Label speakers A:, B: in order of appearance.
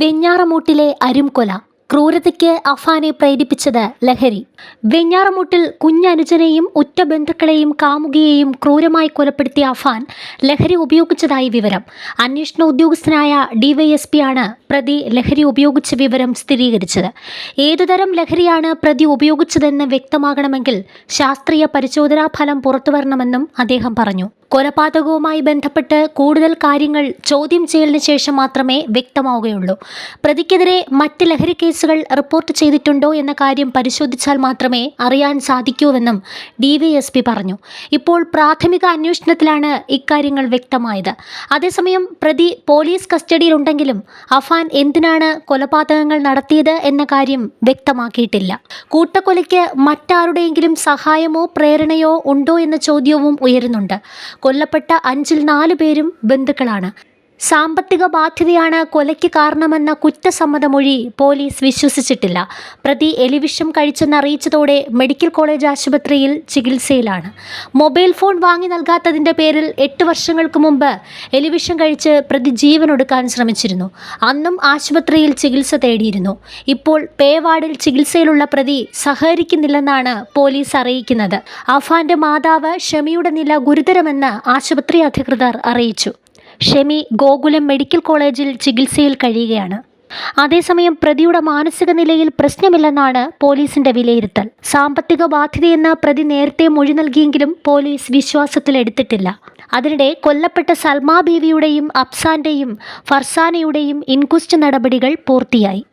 A: വെഞ്ഞാറമൂട്ടിലെ അരുംകൊല ക്രൂരതയ്ക്ക് അഫാനെ പ്രേരിപ്പിച്ചത് ലഹരി. വെഞ്ഞാറമൂട്ടിൽ കുഞ്ഞനുജനെയും ഉറ്റ ബന്ധുക്കളെയും കാമുകിയെയും ക്രൂരമായി കൊലപ്പെടുത്തിയ അഫാൻ ലഹരി ഉപയോഗിച്ചതായി വിവരം. അന്വേഷണ ഉദ്യോഗസ്ഥനായ ഡിവൈഎസ്പിയാണ് പ്രതി ലഹരി ഉപയോഗിച്ച വിവരം സ്ഥിരീകരിച്ചത്. ഏതുതരം ലഹരിയാണ് പ്രതി ഉപയോഗിച്ചതെന്ന് വ്യക്തമാകണമെങ്കിൽ ശാസ്ത്രീയ പരിശോധനാ ഫലം പുറത്തുവരണമെന്നും അദ്ദേഹം പറഞ്ഞു. കൊലപാതകവുമായി ബന്ധപ്പെട്ട് കൂടുതൽ കാര്യങ്ങൾ ചോദ്യം ചെയ്യലിന് ശേഷം മാത്രമേ വ്യക്തമാവുകയുള്ളൂ. പ്രതിക്കെതിരെ മറ്റ് ലഹരി കേസുകൾ റിപ്പോർട്ട് ചെയ്തിട്ടുണ്ടോ എന്ന കാര്യം പരിശോധിച്ചാൽ മാത്രമേ അറിയാൻ സാധിക്കൂവെന്നും ഡി പറഞ്ഞു. ഇപ്പോൾ പ്രാഥമിക അന്വേഷണത്തിലാണ് ഇക്കാര്യങ്ങൾ വ്യക്തമായത്. അതേസമയം പ്രതി പോലീസ് കസ്റ്റഡിയിലുണ്ടെങ്കിലും അഫാൻ എന്തിനാണ് കൊലപാതകങ്ങൾ നടത്തിയത് എന്ന കാര്യം വ്യക്തമാക്കിയിട്ടില്ല. കൂട്ടക്കൊലയ്ക്ക് മറ്റാരുടെയെങ്കിലും സഹായമോ പ്രേരണയോ ഉണ്ടോ എന്ന ചോദ്യവും ഉയരുന്നുണ്ട്. കൊല്ലപ്പെട്ട അഞ്ചിൽ നാലു പേരും ബന്ധുക്കളാണ്. സാമ്പത്തിക ബാധ്യതയാണ് കൊലയ്ക്ക് കാരണമെന്ന കുറ്റസമ്മതമൊഴി പോലീസ് വിശ്വസിച്ചിട്ടില്ല. പ്രതി എലിവിഷം കഴിച്ചെന്ന് അറിയിച്ചതോടെ മെഡിക്കൽ കോളേജ് ആശുപത്രിയിൽ ചികിത്സയിലാണ്. മൊബൈൽ ഫോൺ വാങ്ങി നൽകാത്തതിന്റെ പേരിൽ എട്ട് വർഷങ്ങൾക്ക് മുമ്പ് എലിവിഷം കഴിച്ച് പ്രതി ജീവനൊടുക്കാൻ ശ്രമിച്ചിരുന്നു. അന്നും ആശുപത്രിയിൽ ചികിത്സ തേടിയിരുന്നു. ഇപ്പോൾ പേവാർഡിൽ ചികിത്സയിലുള്ള പ്രതി സഹകരിക്കുന്നില്ലെന്നാണ് പോലീസ് അറിയിക്കുന്നത്. അഫാന്റെ മാതാവ് ഷമിയുടെ നില ഗുരുതരമെന്ന് ആശുപത്രി അധികൃതർ അറിയിച്ചു. ഷെമി ഗോകുലം മെഡിക്കൽ കോളേജിൽ ചികിത്സയിൽ കഴിയുകയാണ്. അതേസമയം പ്രതിയുടെ മാനസിക നിലയിൽ പ്രശ്നമില്ലെന്നാണ് പോലീസിന്റെ വിലയിരുത്തൽ. സാമ്പത്തിക ബാധ്യതയെന്ന് പ്രതി നേരത്തെ മൊഴി നൽകിയെങ്കിലും പോലീസ് വിശ്വാസത്തിലെടുത്തിട്ടില്ല. അതിനിടെ കൊല്ലപ്പെട്ട സൽമാ ബീവിയുടെയും അഫ്സാന്റെയും ഫർസാനയുടെയും ഇൻക്വസ്റ്റ് നടപടികൾ പൂർത്തിയായി.